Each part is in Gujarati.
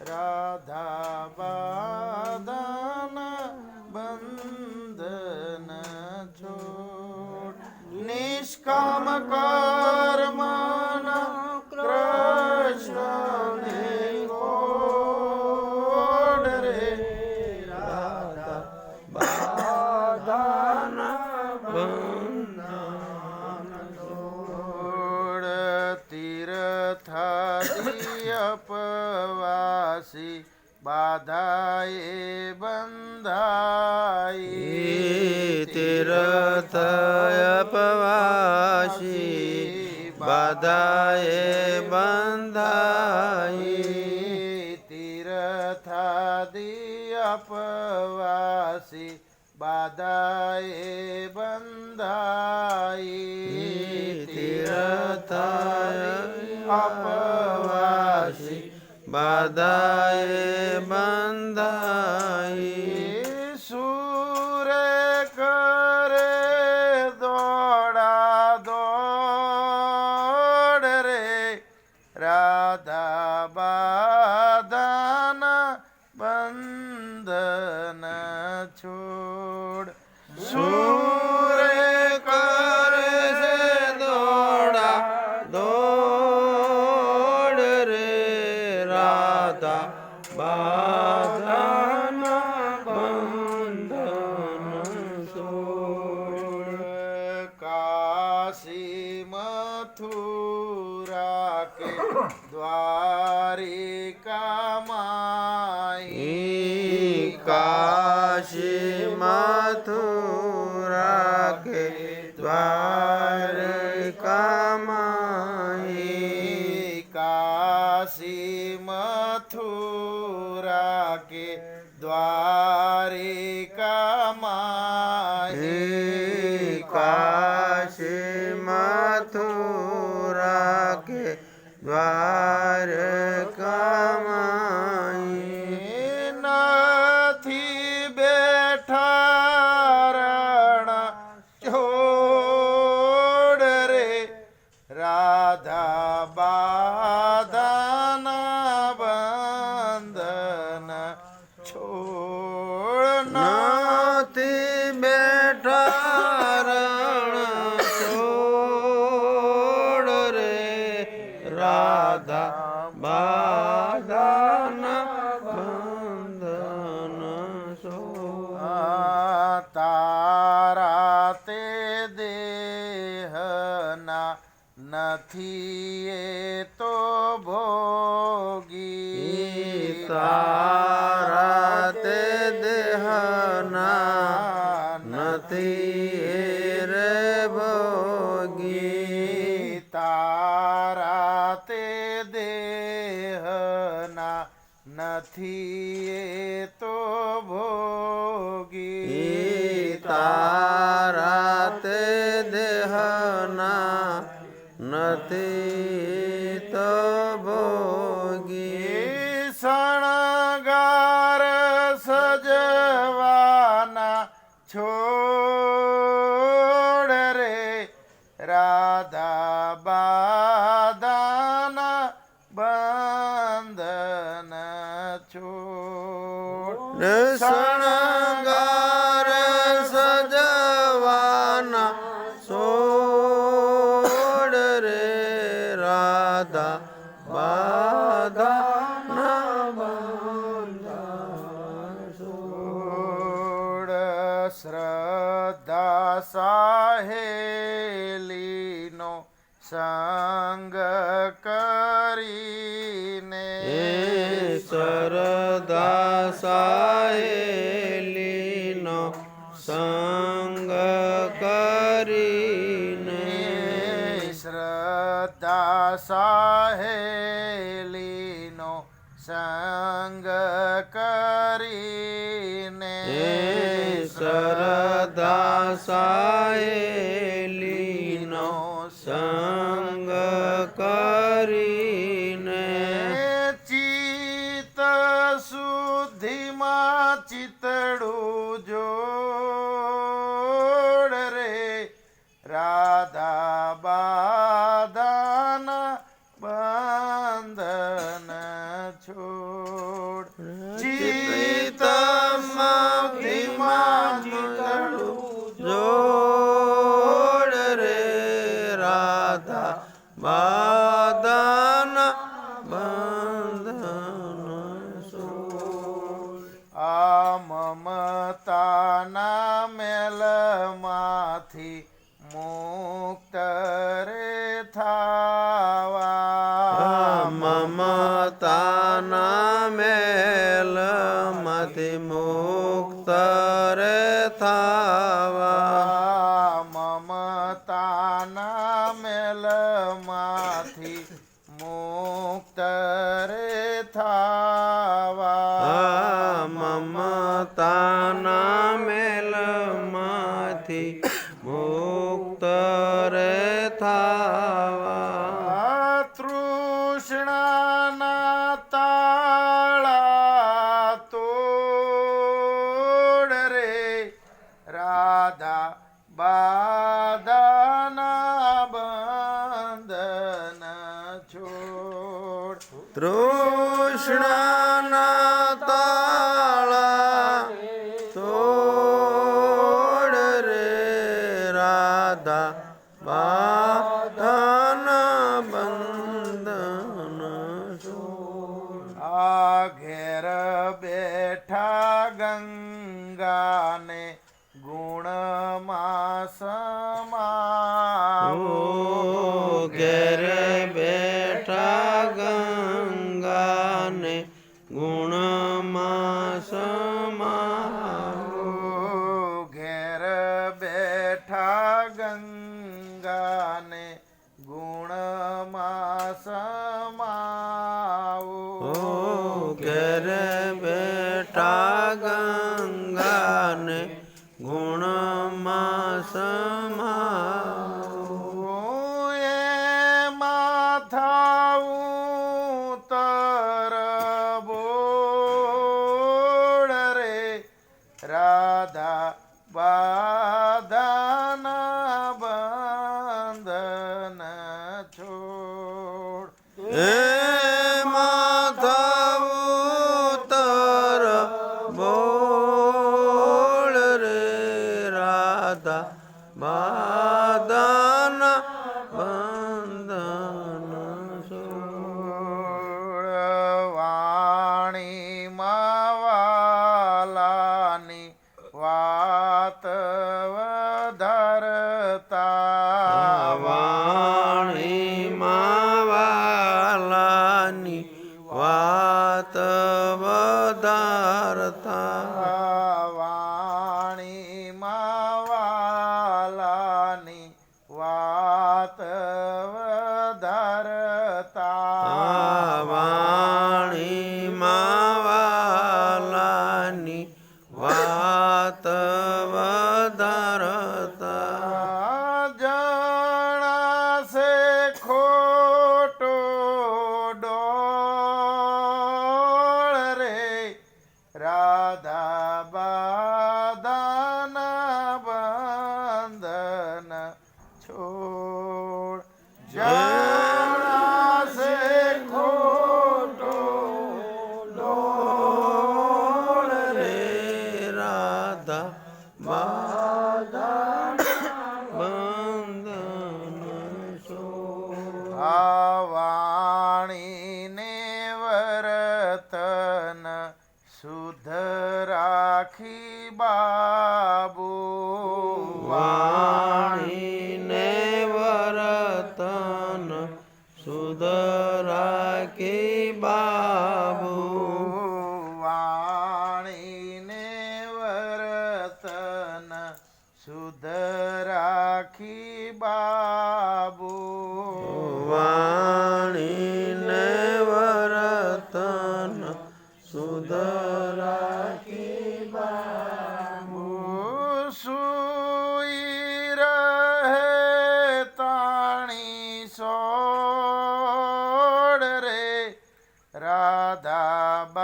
રાધા બાદન બંધન છોડ. નિષ્કામ કર્મન કૃષ્ણ રે. રાધા બાદન છોડ. તીર્થાદી અપવાસી બાધાએ બંધાઈ તીર્થ અપવાસી બાધાએ બંધાઈ તીર્થાદી અપવાસી બાધાએ બંધાઈ તીર્થાદી અપવાસી બાધાએ બંધાઈ સુરે કરે દોડા દોડ રે. રાધા બાદન બંધન છોડ. સુરે મથુરા કે દ્વારિકામાઈ કાશી મથુરા કે દ્વારકામાઈ કાશી મથુરા કે દ્વારિકામાઈ ਵਾਰ રાધા બાધન બંધન આ તારા તે દેહના નથી એ તો ભોગી તારા નથી છોડ શણગાર સજવાના સોડ રે રાધા બાધા શ્રદ્ધા સાહેલીનો સંગ કરીને શ્રદ્ધા સાહેલીનો સંગ કરીને શ્રદ્ધા સાહેલીનો સંગ કરીને ચિત્ત સુધીમાં ચિતડું મુક્ત રે થાવા મમતાના મેલ મતિ કૃષ્ણના તાળા તોડ રે રાધા બાધન બંધન આ ઘેર બેઠા ગંગાને ગુણમાં અંગાને ગુણમાં સમાવો એ માથા ઉતર બોડ રે રાધા બાધાના બંધન છો.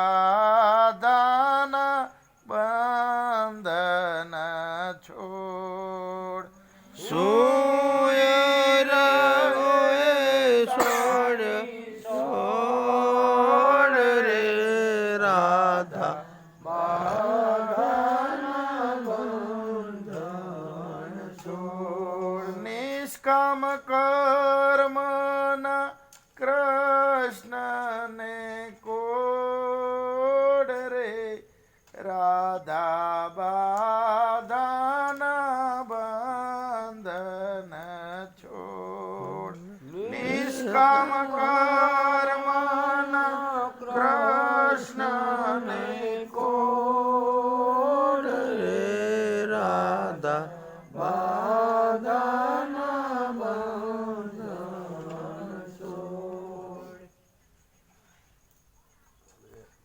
વાદાન બંધન છોડ. સોય રોય છોડ છોડ રે રાધા. નિષ્કામ કર কামা